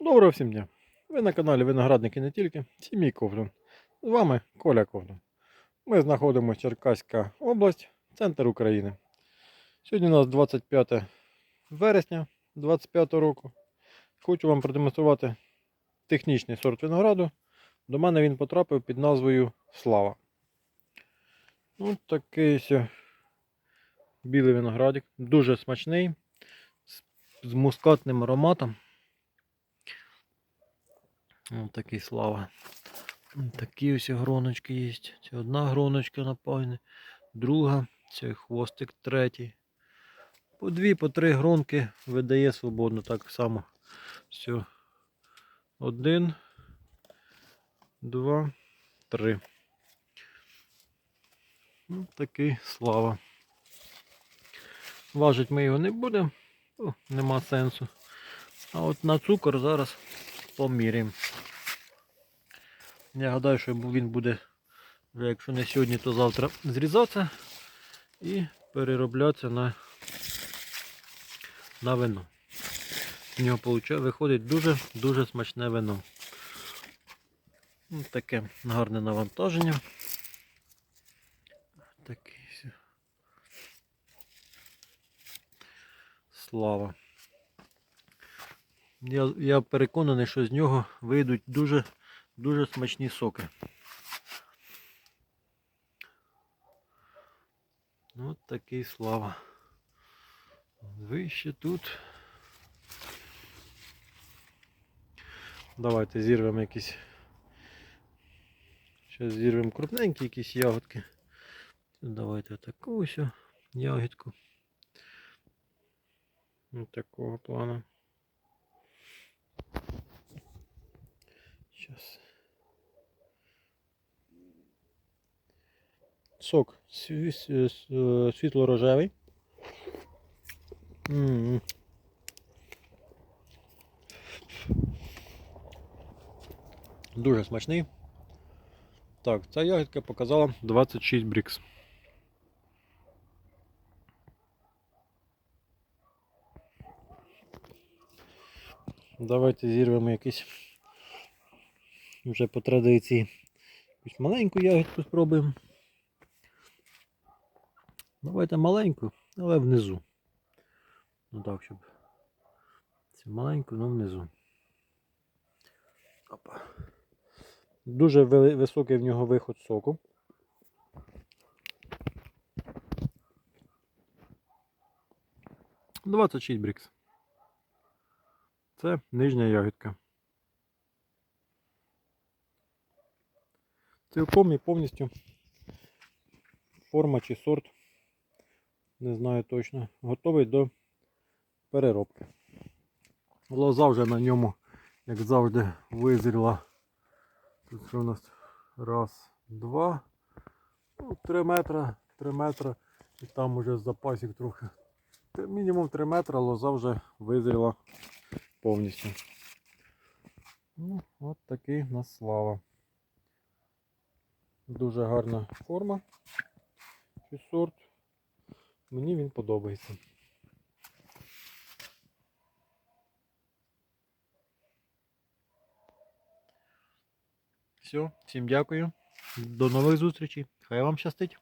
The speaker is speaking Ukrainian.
Доброго всім дня! Ви на каналі Виноградники не тільки, сім'ї Ковлін. З вами Коля Ковлін. Ми знаходимося Черкаська область, центр України. Сьогодні у нас 25 вересня 25 року. Хочу вам продемонструвати технічний сорт винограду. До мене він потрапив під назвою Слава. Ось такий білий виноградик, дуже смачний, з мускатним ароматом. Ось такий слава. Такі ось гроночки є. Це одна гроночка напевне, друга, це хвостик третій. По дві, по три гронки видає свободно так само. Все. Один, два, три. Ось такий слава. Важить ми його не будемо, нема сенсу. А от на цукор зараз поміряємо. Я гадаю, що він буде, якщо не сьогодні, то завтра зрізатися і перероблятися на, на вино. В нього виходить дуже-дуже смачне вино. Ось таке гарне навантаження. Такий. Слава. Я, я переконаний, що з нього вийдуть дуже, дуже смачні соки. От такий слава. Вище тут. Давайте зірвемо якісь. Зараз зірвемо крупненькі якісь ягодки. Давайте таку ось ягідку. Ось такого плану. Сейчас. Сок сві- с- с- е, світло-рожевий. М. Дуже смачний. Так, ця ягідка показала 26 брікс. Давайте зірвемо якийсь Вже по традиції. Якусь маленьку ягідку спробуємо. Давайте маленьку, але внизу. Ну так, щоб. Це маленьку, але внизу. Опа. Дуже високий в нього виход соку. Двадцять брікс. Це нижня ягідка. Цілком і повністю форма чи сорт, не знаю точно, готовий до переробки. Лоза вже на ньому, як завжди, визріла. Тут що у нас раз, два, ну, три метра, три метра, і там уже запасів трохи. Мінімум 3 метра лоза вже визріла повністю. Ну, от такий нас слава. Дуже гарна форма чи сорт. Мені він подобається. Все, всім дякую. До нових зустрічей. Хай вам щастить.